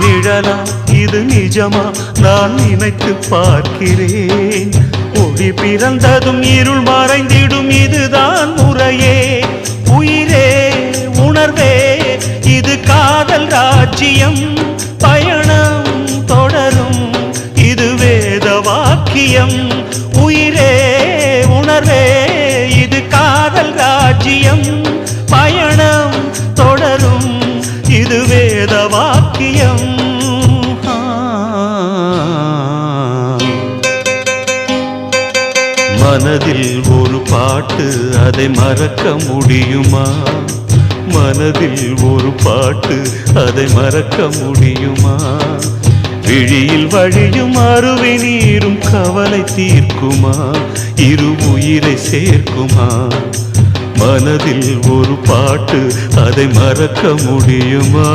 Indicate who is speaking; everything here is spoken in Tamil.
Speaker 1: நிழலா இது நிஜமா? நான் நினைத்து பார்க்கிறேன். ஒளி பிறந்ததும் இருள் மறைந்திடும் இதுதான் முறையே. உயிரே உணர்வே இது காதல் ராஜ்யம். பயணம் தொடரும் இது வேத வாக்கியம். உயிரே உணர்வே இது காதல் ராஜ்யம். பயணம் தொடரும் இது வேதவா பாக்கியம். மனதில் ஒரு பாட்டு அதை மறக்க முடியுமா? மனதில் ஒரு பாட்டு அதை மறக்க முடியுமா? விழியில் வழியும் அருவி நீரும் கவலை தீர்க்குமா? இரு உயிரை சேர்க்குமா? மனதில் ஒரு பாட்டு அதை மறக்க முடியுமா?